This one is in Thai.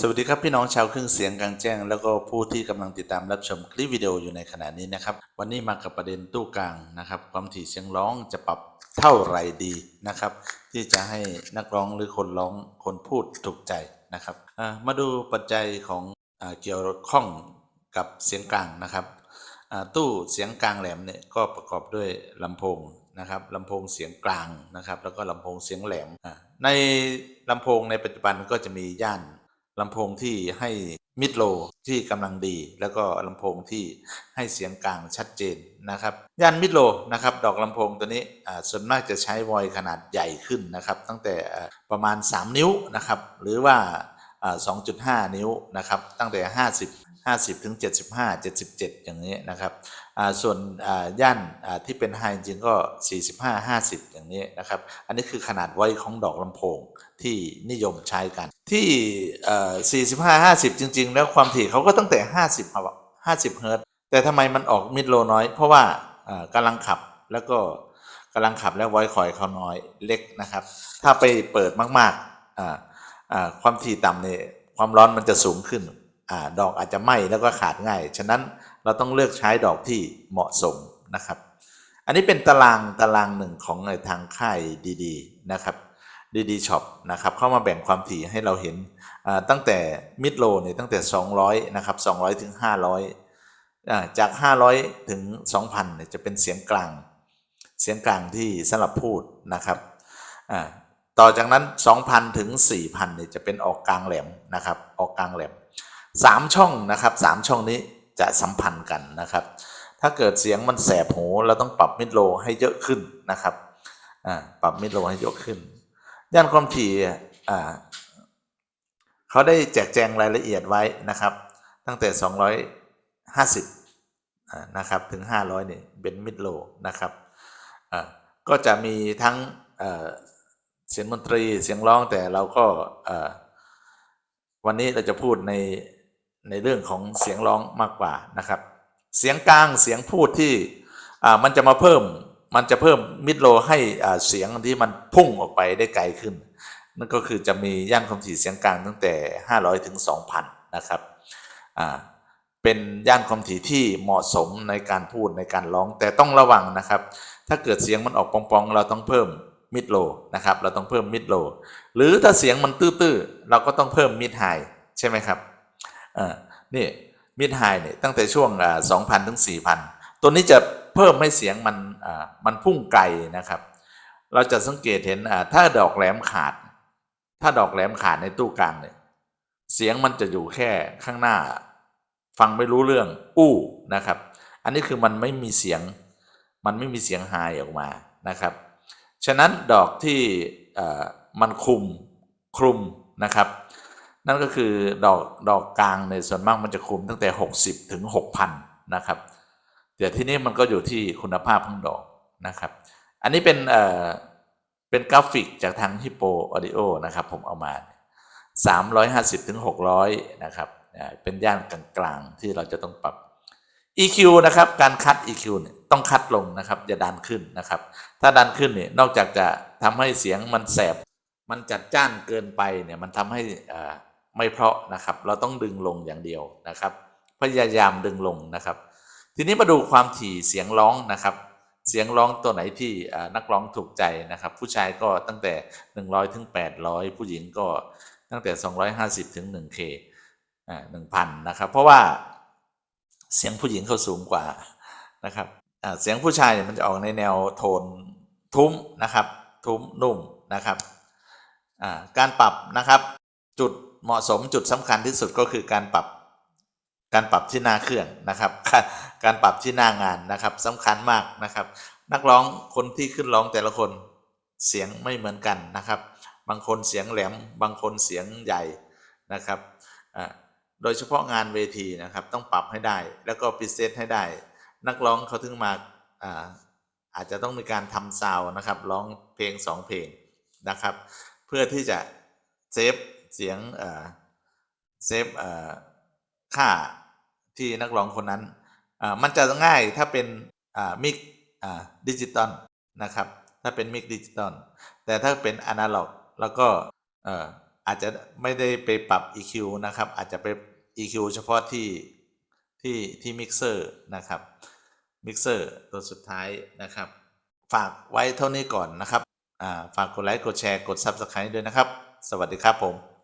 สวัสดีครับพี่น้องชาวเครื่องเสียงกลางแจ้ง แล้วก็ผู้ที่กำลังติดตามรับชมคลิปวิดีโออยู่ในขณะนี้นะครับ วันนี้มากับประเด็นตู้กลางนะครับ ความถี่เสียงร้องจะปรับเท่าไหร่ดีนะครับ ที่จะให้นักร้องหรือคนร้องคนพูดถูกใจนะครับมาดูปัจจัยของอเกี่ยวข้องกับเสียงกลางนะครับตู้เสียงกลางแหลมเนี่ยก็ประกอบด้วยลำโพงนะครับลำโพงเสียงกลางนะครับ แล้วก็ลำโพงเสียงแหลมในลำโพงในปัจจุบันก็จะมีย่าน ลำโพงที่ให้มิดโลที่กำลังดี แล้วก็ลำโพงที่ให้เสียงกลางชัดเจนนะครับย่านมิดโลนะครับดอกลำโพงตัวนี้ส่วนมากจะใช้วอยขนาดใหญ่ขึ้นนะครับตั้งแต่ประมาณ 3 นิ้วนะครับหรือว่าอ่า2.5 นิ้วนะครับตั้งแต่ 50 50ถึง75 77 อย่างนี้นะครับส่วนย่านที่เป็นไฮจริงก็ 45 50 อย่างนี้นะครับอันนี้คือขนาดไว้ของดอกลำโพงที่นิยมใช้กัน ที่เอ่อ45 50 จริง ๆ แล้วความถี่เขาก็ตั้งแต่ 50ครับ50 เฮิรตซ์แต่ทำไมมันออกมิดโลน้อย เพราะว่ากำลังขับแล้วก็กำลังขับแล้วไว้คอยเขาน้อยเล็กนะครับ ถ้าไปเปิดมากๆความถี่ต่ำเนี่ยความร้อนมันจะสูงขึ้น อดอกอาจจะไหม้แล้วก็ขาดง่าย ฉะนั้นเราต้องเลือกใช้ดอกที่เหมาะสมนะครับ อันนี้เป็นตารางตารางหนึ่งของทางค่ายดีๆนะครับดีดีช็อปนะครับเข้ามาแบ่งความถี่ให้เราเห็นตั้งแต่มิดโลเนี่ยตั้งแต่ 200นะครับ200 ถึง 500อ่าจาก 500 ถึง 2,000เนี่ยจะเป็นเสียงกลาง เสียงกลางที่สำหรับพูดนะครับต่อจากนั้น 2,000 ถึง 4,000เนี่ยจะเป็นออกกลางแหลมนะครับออกกลางแหลม 3 ช่องนะครับ 3 ช่องนี้จะสัมพันธ์กันนะครับ ถ้าเกิดเสียงมันแสบหูเราต้องปรับมิดโลให้เยอะขึ้นนะครับปรับมิดโลให้เยอะขึ้น ย่านความถี่เขาได้แจกแจงรายละเอียดไว้นะครับ ตั้งแต่ 250อ่านะครับถึง 500เนี่ยเป็นมิดโลนะครับก็จะมีทั้งเสียงดนตรีเสียงร้องแต่เราก็วันนี้เราจะพูดใน ในเรื่องของเสียงร้องมากกว่านะครับ เสียงกลางเสียงพูดที่มันจะมาเพิ่มมันจะเพิ่มมิดโลให้เสียงที่มันพุ่งออกไปได้ไกลขึ้น นั่นก็คือจะมีย่านความถี่เสียงกลางตั้งแต่ 500ถึง2,000 นะครับเป็นย่านความถี่ที่เหมาะสมในการพูดในการร้อง แต่ต้องระวังนะครับ ถ้าเกิดเสียงมันออกปองๆ เราต้องเพิ่มมิดโลนะครับ เราต้องเพิ่มมิดโลหรือถ้าเสียงมันตื้อๆ เราก็ต้องเพิ่มมิดไฮใช่ไหมครับ นี่มิดไฮเนี่ยตั้งแต่ช่วงอ่า2,000ถึง4,000ตัวนี้จะเพิ่มให้เสียงมันมันพุ่งไกลนะครับ เราจะสังเกตเห็นถ้าดอกแหลมขาด ถ้าดอกแหลมขาดในตู้กลางเนี่ยเสียงมันจะอยู่แค่ข้างหน้า ฟังไม่รู้เรื่อง อู้นะครับ อันนี้คือมันไม่มีเสียง มันไม่มีเสียงไฮออกมานะครับ ฉะนั้นดอกที่มันคุมคลุมนะครับ นั่นก็คือดอกดอกกลางในส่วนมากมันจะคุมตั้งแต่ 60 ถึง 6,000 นะครับเดี๋ยวที่นี้มันก็อยู่ที่คุณภาพของดอกนะครับ อันนี้เป็นเอ่อเป็นกราฟิกจากทางฮิปโปออดิโอนะครับ ผมเอามา 350 ถึง 600 นะครับอ่าเป็นย่านกลางๆ ที่เราจะต้องปรับ EQ นะครับการคัด EQ เนี่ยต้องคัดลงนะครับอย่าดันขึ้นนะครับ ถ้าดันขึ้นเนี่ยนอกจากจะทำให้เสียงมันแสบ มันจัดจ้านเกินไปเนี่ยมันทำให้อ่า ไม่เพราะนะครับ เราต้องดึงลงอย่างเดียวนะครับ พยายามดึงลงนะครับ ทีนี้มาดูความถี่เสียงร้องนะครับ เสียงร้องตัวไหนที่นักร้องถูกใจนะครับ ผู้ชายก็ตั้งแต่ 100ถึง800 ผู้หญิงก็ตั้งแต่ 250ถึง 1K อ่า1,000นะครับ เพราะว่าเสียงผู้หญิงเขาสูงกว่านะครับอ่าเสียงผู้ชายเนี่ยมันจะออกในแนวโทนทุ้มนะครับ ทุ้มนุ่มนะครับอ่าการปรับนะครับจุด เหมาะสมจุดสำคัญที่สุดก็คือการปรับการปรับที่หน้าเครื่องนะครับ การการปรับที่หน้างานนะครับสำคัญมากนะครับ นักร้องคนที่ขึ้นร้องแต่ละคนเสียงไม่เหมือนกันนะครับ บางคนเสียงแหลม บางคนเสียงใหญ่นะครับโดยเฉพาะงานเวทีนะครับ ต้องปรับให้ได้ แล้วก็พิเศษให้ได้ นักร้องเขาถึงมาอาอาจจะต้องมีการทำซาวน์นะครับ ร้องเพลงสองเพลงนะครับ เพื่อที่จะเซฟ เสียงเซฟค่าที่นักร้องคนนั้น มันจะง่ายถ้าเป็นมิกดิจิตอลนะครับ ถ้าเป็นมิกดิจิตอลแต่ถ้าเป็นอนาล็อกแล้วก็อาจจะไม่ได้ไปปรับ EQ นะครับ อาจจะไป EQ เฉพาะที่ที่ที่มิกเซอร์นะครับมิกเซอร์ตัวสุดท้ายนะครับ ฝากไว้เท่านี้ก่อนนะครับฝากกดไลค์ กดแชร์ กด Subscribe ด้วยนะครับ สวัสดีครับผม